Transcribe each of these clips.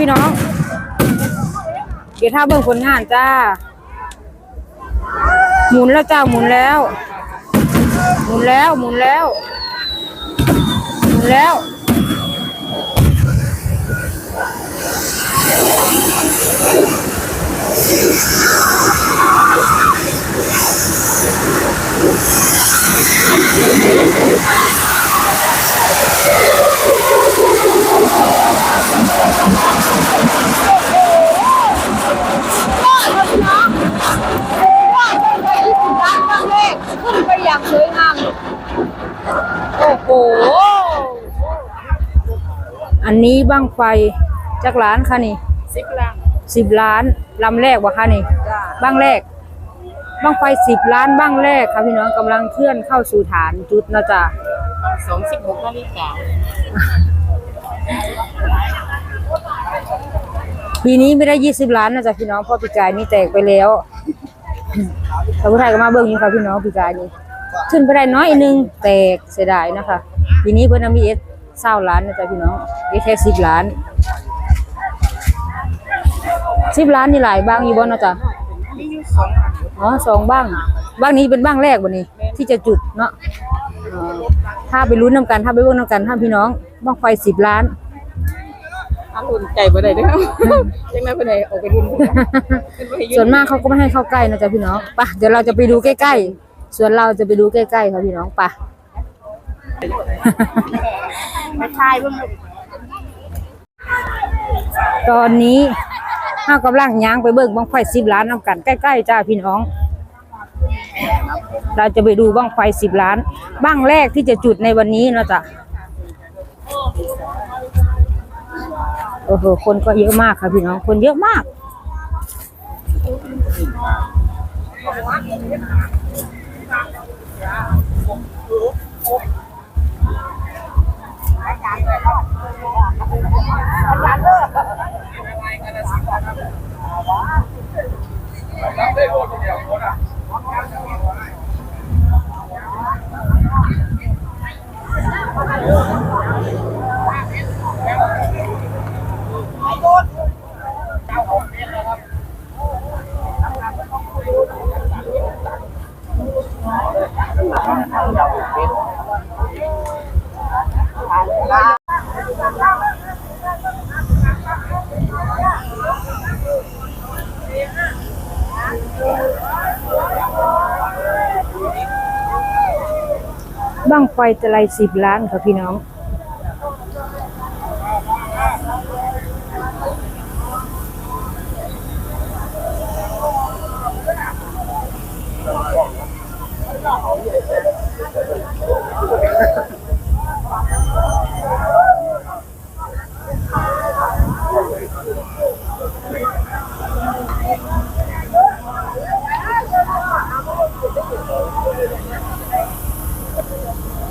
พี่น้อง เดี๋ยวถ้าเบิ่งผลงานจ้า หมุนแล้วจ้าหมุนแล้ว หมุนแล้วหมุนแล้ว หมุนแล้ว อันนี้บ้างไฟจักรล้านค่ะนี่สิบลังสิบล้านลำแรกวะคะนี่จ้าบ้างแรกบ้างไฟสิบล้านบ้างแรกค่ะพี่น้องกำลังเคลื่อนเข้าสู่ฐานจุดนะจ๊ะสองสิบหกนาฬิกาปีนี้ไม่ได้ยี่สิบล้านนะจ๊ะพี่น้องเพราะปีกายนี่แตกไปแล้วแต่ผู้ไทยก็มาเบิ่งอยู่ค่ะพี่น้องปีกายนี้ขึ้นไปได้น้อยนึงแตกเสียดายนะคะปีนี้เพิ่นเอามีเอส เศร้าล้านนะจ๊ะพี่น้องเอสแค่สิบล้านสิบล้านนี่หลายบ้างอยู่บ่เนาะจ๊ะมีอยู่สองอ๋อสองบ้างบ้างนี้เป็นบ้างแรกวันนี้ ที่จะจุดเนาะเอ่อถ้าไปลุ้นนำกันถ้าไปเบิ่งนำกันถ้าพี่น้องบ้างไฟสิบล้านอันอุ่นใจบ่ได้เด้อยังไงบ่ได้ออกไปดูขึ้นไปยืส่วนมากเขาก็ไม่ให้เข้าใกล้นะจ๊ะพี่น้องไปะเดี๋ยวเราจะไปดูใกล้ๆส่วนเราจะไปดูใกล้ๆค่ะพี่น้องไปะ ไปทายเบิ่งตอนนี้ห้ากำลังย่างไปเบิ่งบ้างไฟสิบล้านน้ำกันใกล้ๆจ้าพี่น้อง เราจะไปดูบ้างไฟสิบล้านบ้างแรกที่จะจุดในวันนี้นะจ๊ะโอ้โหคนก็เยอะมากค่ะพี่น้องคนเยอะมาก บ้างไฟตะไลสิบล้านค่ะพี่น้อง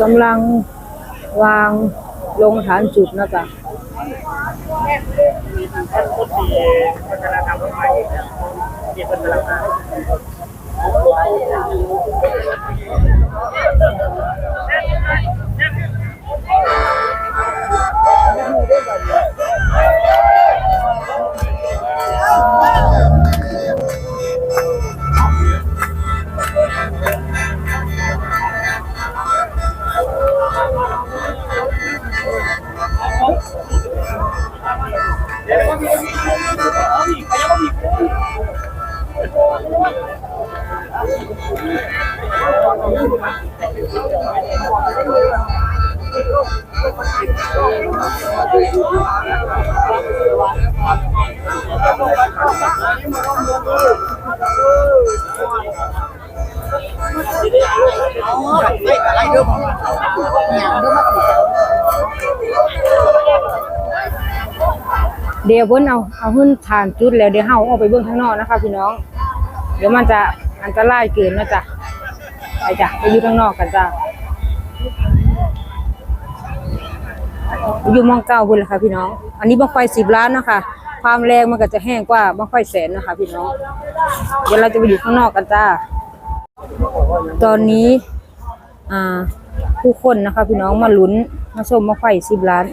กำลังวางลงฐานจุดนะจ๊ะ เดี๋ยวเพิ่นเอาเอาขึ้นฐานจุดแล้วเดี๋ยวเฮาออกไปเบิ่งข้างนอกนะคะพี่น้อง เดี๋ยวมันจะ อันตรายเกินนะจ๊ะไปจ้ะไปอยู่ข้างนอกกันจ้ะอยู่มองเก้าพุ่นแหละค่ะพี่น้อง อันนี้บังไฟสิบล้านนะคะความแรงมันก็จะแห้งกว่าบังไฟแสนนะคะ พี่น้องเดี๋ยวเราจะไปอยู่ข้างนอกกันจ้า ตอนนี้อ่าผู้คนนะคะ พี่น้องมาลุ้นมาชมบังไฟสิบล้าน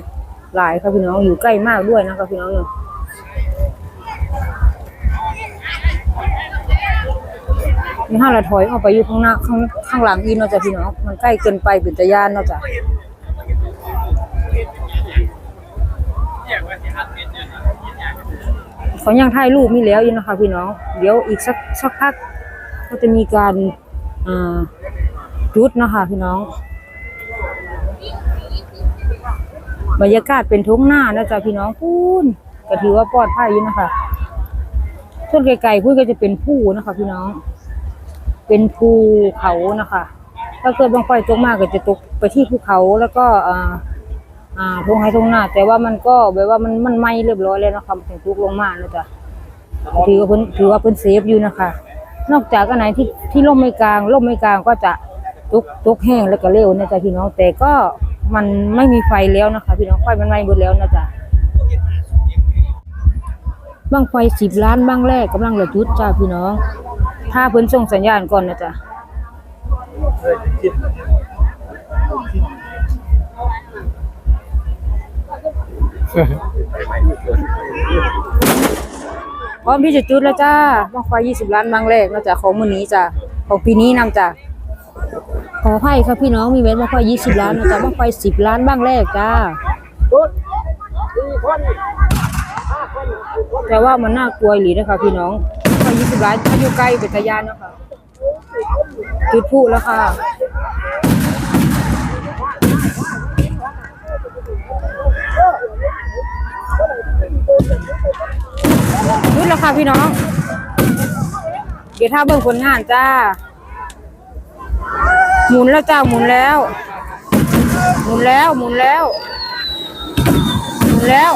หลายค่ะพี่น้องอยู่ใกล้มากด้วยนะคะพี่น้อง นี่ห้าละถอยออกไปอยู่ข้างหน้าข้างข้างหลังอีนาะจ้ะพี่น้องมันใกล้เกินไปเป็นตะยานนาะจ้ะเขายังถ่ายรูปมีแล้วอยู่นะคะพี่น้อง เดี๋ยวอีกสักสักพักก็จะมีการอ่าจุดนะคะพี่น้อง บรรยากาศเป็นทุ่งหน้านะจ๊ะพี่น้องพูนก็ถือว่าปลอดภัยอยู่นะคะส่วนไกลๆพูนก็จะเป็นผู้นะคะพี่น้อง เป็นภูเขานะคะ ถ้าเกิดบางไฟตกมากก็จะตกไปที่ภูเขาแล้วก็อ่าอ่าทงไห้ทงหน้า แต่ว่ามันก็แบบว่ามันมันไหม้เรียบร้อยแล้วนะคะถึงตกลงมานะจ๊ะถือว่าเพิ่นถือว่าเพิ่นเซฟอยู่นะคะ นอกจากอันไหนที่ที่ล่มไม่กลางล่มไม่กลางก็จะตกตกแห้งแล้วก็เร็วนะจ๊ะพี่น้องแต่ก็มันไม่มีไฟแล้วนะคะ พี่น้องไฟมันไหม้หมดแล้วนะจ๊ะบ้างไฟสิบล้านบ้างแรกกำลังระจุดจ้าพี่น้อง ถ้าเพิ่นส่งสัญญาณก่อนนะจ๊ะพร้อมที่จะจุดแล้วจ้าบ้างไฟยี่สิบล้านบางแรกนะจ๊ะของมือนี้จ้ะของปีนี้นำจ้ะขออภัยครับพี่น้องมีเว้นบ้างไฟยี่สิบล้านนะจ๊ะบ้างไฟสิบล้านบางแรกจ้าแต่ว่ามันน่ากลัวอีหลีนะคะพี่น้อง ยี่สิบล้านถ้าอยู่ใกล้เป็นทะยานนะค่ะจุดพลุแล้วค่ะยุดแล้วค่ะพี่น้อง เดี๋ยวถ้าเบิ่งผลงานจ้า หมุนแล้วจ้าหมุนแล้ว หมุนแล้วหมุนแล้ว หมุนแล้ว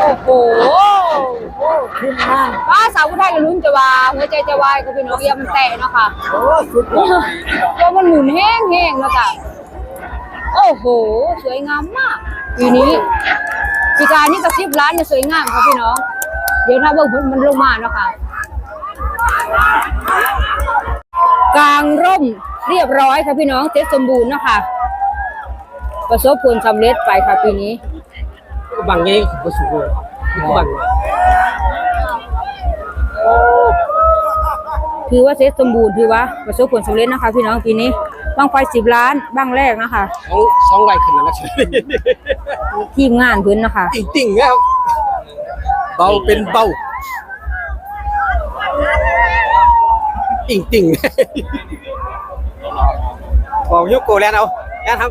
โอ้โหขึ้นมากป้าสาวผู้ไทยกับลุ้นจะวาหัวใจจะวายกับพี่น้องอย่ามันแตะเนาะค่ะโอ้สุดยอด ตัวมันหมุนแห้งๆเนาะจ้ะ โอ้โห สวยงามมากปีนี้ปีการนี่กระซิบร้านเนี่ยสวยงามค่ะพี่น้อง เดี๋ยวถ้าเบิ่งผลมันลงมาเนาะค่ะกลางร่มเรียบร้อยค่ะพี่น้องเสร็จสมบูรณ์เนาะค่ะประสบผลสำเร็จไปค่ะปีนี้บังเองก็สุดเลยบังถือว่าเสร็จสมบูรณ์ถือว่าประสบผลสำเร็จนะคะ พี่น้องปีนี้ บ้างไฟสิบล้านบ้างแรกนะคะสองสองใบขึ้นแล้วนะทีมงานเพื้นนะคะ ติ่งติ่งๆครับเบาเป็นเบาติ่งติ่งๆบอกยกโกแล้วเอาแล้วครับ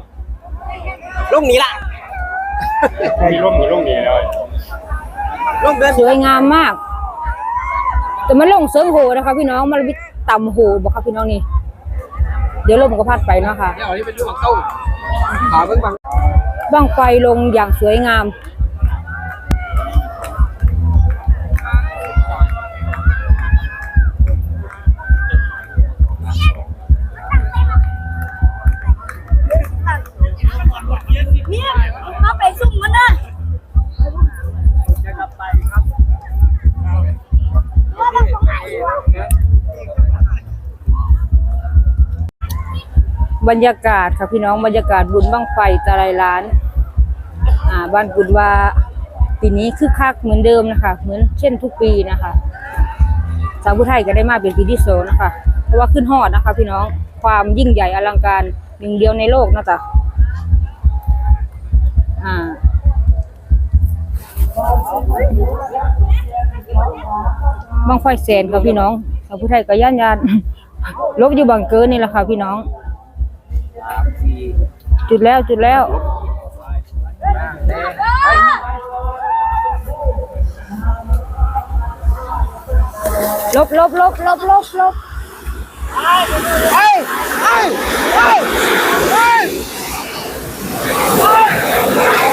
ลงนี้ละมีร่มมีร่มดีเลยลงเดินสวยงามมาก แต่มันลงเซิงโหนะคะพี่น้องมันวิต่ำโหบอกค่ะพี่น้องนี่เดี๋ยวลมก็พัดไปเนาะค่ะเดี๋ยวนี้เป็นเรื่องของเต้าขาเบิ่งบัง บ้างไฟลงอย่างสวยงาม บรรยากาศค่ะพี่น้องบรรยากาศบุญบ้างไฟตะไลล้าน อ่าบ้านกุดว่าปีนี้คึกคักเหมือนเดิมนะคะ เหมือนเช่นทุกปีนะคะสาวผู้ไทยก็ได้มาเป็นปีที่สองนะคะ เพราะว่าขึ้นฮอดนะคะ พี่น้องความยิ่งใหญ่อลังการหนึ่งเดียวในโลกนะจ๊ะอ่าบางไฟแสนค่ะพี่น้องสาวผู้ไทยก็ย่านยานลบอยู่บังเกินนี่แหละค่ะพี่น้อง จุดแล้วจุดแล้วลบลบลบลบลบลบขึ้น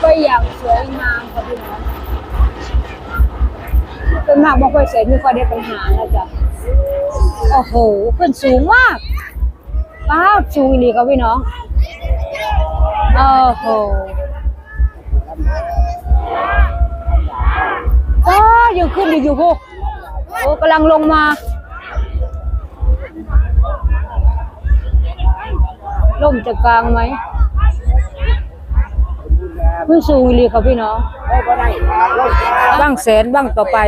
ไปอย่างสวยงามค่ะพี่น้องเป็นมากบางไฟเสร็จไม่ค่อยได้ปัญหานะจ๊ะโอ้โหขึ้นสูงมากป้าสูงอีหลีครับพี่น้องโอ้โหก็ยังขึ้นอยู่อยู่พวกโอ้กำลังลงมาล่มจะกลางไหม ขึ้นสูงอีหลีครับพี่น้องบ้างแสนบ้างต่อไป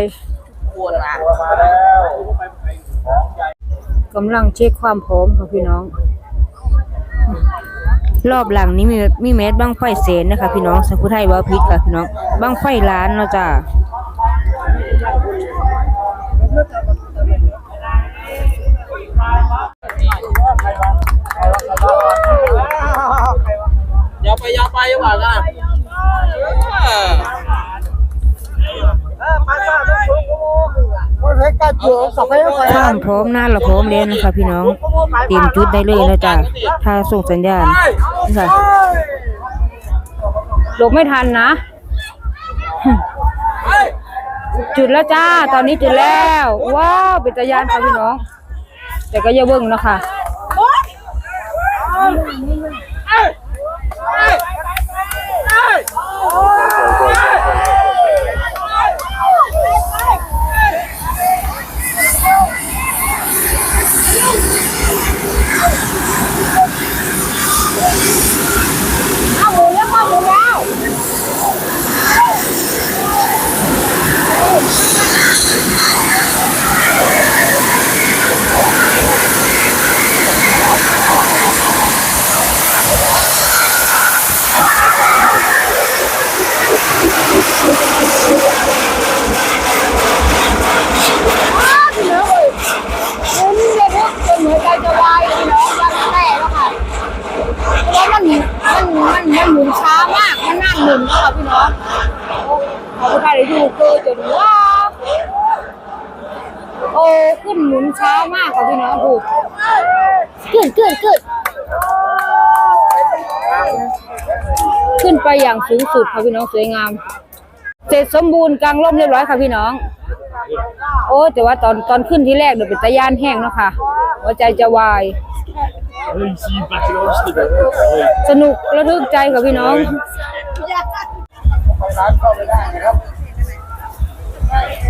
กำลังเช็คความพร้อมค่ะพี่น้อง รอบหลังนี้มีมีแมสบ้างไฟเสนนะคะพี่น้องสังคุไทยว่าพิษค่ะพี่น้องบ้างไฟล้านเนาะจ้ะ ร้อมพร้อมหน้าเราพร้อมแล้วนะคะพี่น้องเตรียมจุดได้เลยนะจ้ะถ้าส่งสัญญาณนี่ค่ะหลบไม่ทันนะ จุดแล้วจ้า ตอนนี้จุดแล้วว้าวเป็นตะยานค่ะพี่น้อง แต่ก็อย่าเบิ่งเนาะคะ ดูเกินจนว้าโอ้ขึ้นหมุนช้ามากค่ะพี่น้องดูขึ้นขึ้นขึ้นขึ้นไปอย่างสูงสุดค่ะพี่น้องสวยงาม เสร็จสมบูรณ์กลางร่มเรียบร้อยค่ะพี่น้อง โอ้แต่ว่าตอนตอนขึ้นที่แรกเดี๋ยวเป็นตะย่านแห้งนะค่ะหัวใจจะวายสนุกระทึกใจค่ะพี่น้อง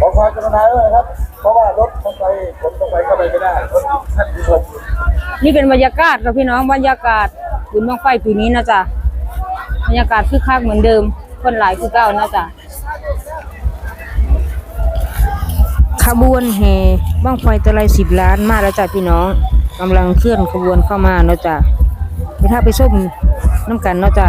ขอความกรุณาด้วยนะครับ เพราะว่ารถมันไปผมต้องไปเข้าไปไม่ได้รถท่านผู้ชมนี่เป็นบรรยากาศค่ะพี่น้องบรรยากาศบุญบังไฟปีนี้นะจ๊ะบรรยากาศคึกคักเหมือนเดิม คนหลายคือเก่านะจ๊ะขบวนแห่บังไฟตะไลสิบล้านมาแล้วจ้ะพี่น้องกำลังเคลื่อนขบวนเข้ามาเนาะจ้ะไปถ้าไปส้มน้ำกันเนาะจ้ะ